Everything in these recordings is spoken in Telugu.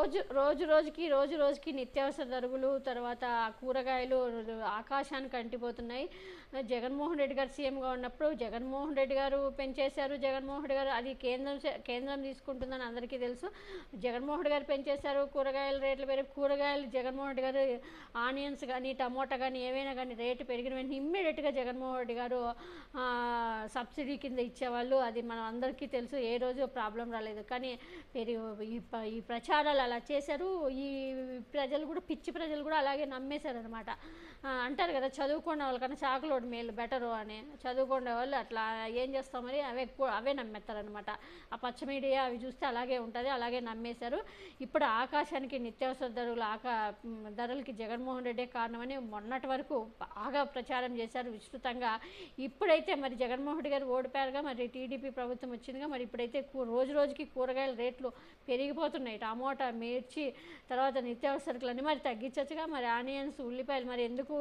రోజు రోజు రోజుకి రోజు రోజుకి నిత్యావసర ధరలు తర్వాత కూరగాయలు ఆకాశానికి అంటిపోతున్నాయి. జగన్మోహన్ రెడ్డి గారు సీఎంగా ఉన్నప్పుడు జగన్మోహన్ రెడ్డి గారు పెంచేశారు. జగన్మోహన్ రెడ్డి గారు అది కేంద్రం కేంద్రం తీసుకుంటుందని అందరికీ తెలుసు. జగన్మోహన్ రెడ్డి గారు పెంచేశారు కూరగాయల రేట్లు పెరిగి కూరగాయలు జగన్మోహన్ రెడ్డి గారు ఆనియన్స్ కానీ టమోటా కానీ ఏవైనా కానీ రేటు పెరిగిన వెంటనే ఇమ్మీడియట్గా జగన్మోహన్ రెడ్డి గారు సబ్సిడీ కింద ఇచ్చేవాళ్ళు. అది మనం అందరికీ తెలుసు. ఏ రోజు ప్రాబ్లం రాలేదు. కానీ పెరిగి ఈ ప్రచారాలు అలా చేశారు. ఈ ప్రజలు కూడా పిచ్చి ప్రజలు కూడా అలాగే నమ్మేశారు అనమాట అంటారు కదా చదువుకున్న వాళ్ళకన్నా చాకులోడు మేలు బెటరు అని. చదువుకునే వాళ్ళు అట్లా ఏం చేస్తాం మరి? అవే ఎక్కువ అవే నమ్మేస్తారనమాట ఆ పచ్చ మీడియా అవి చూస్తే అలాగే ఉంటుంది అలాగే నమ్మేశారు. ఇప్పుడు ఆకాశానికి నిత్యావసర ధరలు ఆకా ధరలకి జగన్మోహన్ రెడ్డే కారణమని మొన్నటి వరకు బాగా ప్రచారం చేశారు విస్తృతంగా. ఇప్పుడైతే మరి జగన్మోహన్ రెడ్డి గారు ఓడిపోయారుగా మరి టీడీపీ ప్రభుత్వం వచ్చిందిగా మరి ఇప్పుడైతే రోజు రోజుకి కూరగాయల రేట్లు పెరిగిపోతున్నాయి. టమోటా మిర్చి తర్వాత నిత్యావసరకులన్నీ మరి తగ్గించచ్చుగా. మరి ఆనియన్స్ ఉల్లిపాయలు మరి ఎందుకు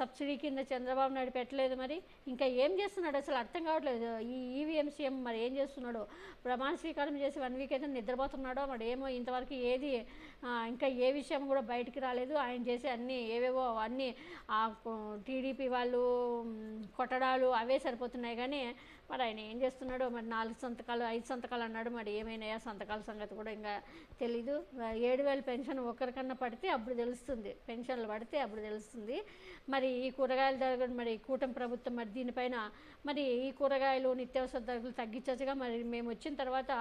సబ్సిడీ కింద చంద్రబాబు నాయుడు పెట్టలేదు మరి? ఇంకా ఏం చేస్తున్నాడు? అసలు అర్థం కావట్లేదు. ఈ సీఎం సీఎం మరి ఏం చేస్తున్నాడో? ప్రమాణ స్వీకారం చేసి వన్ వీక్ అయితే నిద్రపోతున్నాడో మరి ఏమో ఇంతవరకు ఏది ఇంకా ఏ విషయం కూడా బయటికి రాలేదు. ఆయన చేసే అన్ని ఏవేవో అన్నీ ఆ టీడీపీ వాళ్ళు కొట్టడాలు అవే సరిపోతున్నాయి కానీ మరి ఆయన ఏం చేస్తున్నాడో మరి నాలుగు సంతకాలు ఐదు సంతకాలు అన్నాడు మరి ఏమైనాయా సంతకాల సంగతి కూడా ఇంకా తెలీదు. ఏడు వేల పెన్షన్ ఒకరికన్నా పడితే అప్పుడు తెలుస్తుంది. పెన్షన్లు పడితే అప్పుడు తెలుస్తుంది. మరి ఈ కూరగాయల ధర మరి కూటమి ప్రభుత్వం మరి దీనిపైన మరి ఈ కూరగాయలు నిత్యావసర ధరలు తగ్గించచ్చుగా. మరి మేము వచ్చిన తర్వాత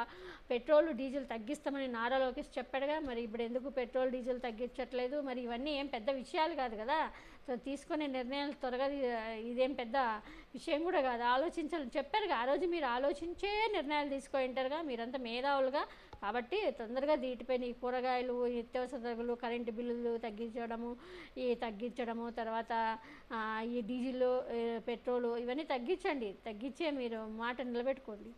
పెట్రోల్ డీజిల్ తగ్గిస్తామని నారా లోకేష్ చెప్పాడుగా. మరి ఇప్పుడు ఎందుకు పెట్రోల్ డీజిల్ తగ్గించట్లేదు? మరి ఇవన్నీ ఏం పెద్ద విషయాలు కాదు కదా. తీసుకునే నిర్ణయాలు త్వరగా ఇదేం పెద్ద విషయం కూడా కాదు. ఆలోచించాలని చెప్పారుగా. ఆ రోజు మీరు ఆలోచించే నిర్ణయాలు తీసుకుంటారుగా మీరంతా మేధావులుగా కాబట్టి తొందరగా దీటిపైన ఈ కూరగాయలు నిత్యవసర నిత్యావసర ధరలు కరెంటు బిల్లులు తగ్గించడము ఈ తగ్గించడము తర్వాత ఈ డీజిల్ పెట్రోలు ఇవన్నీ తగ్గించండి. తగ్గించే మీరు మాట నిలబెట్టుకోండి.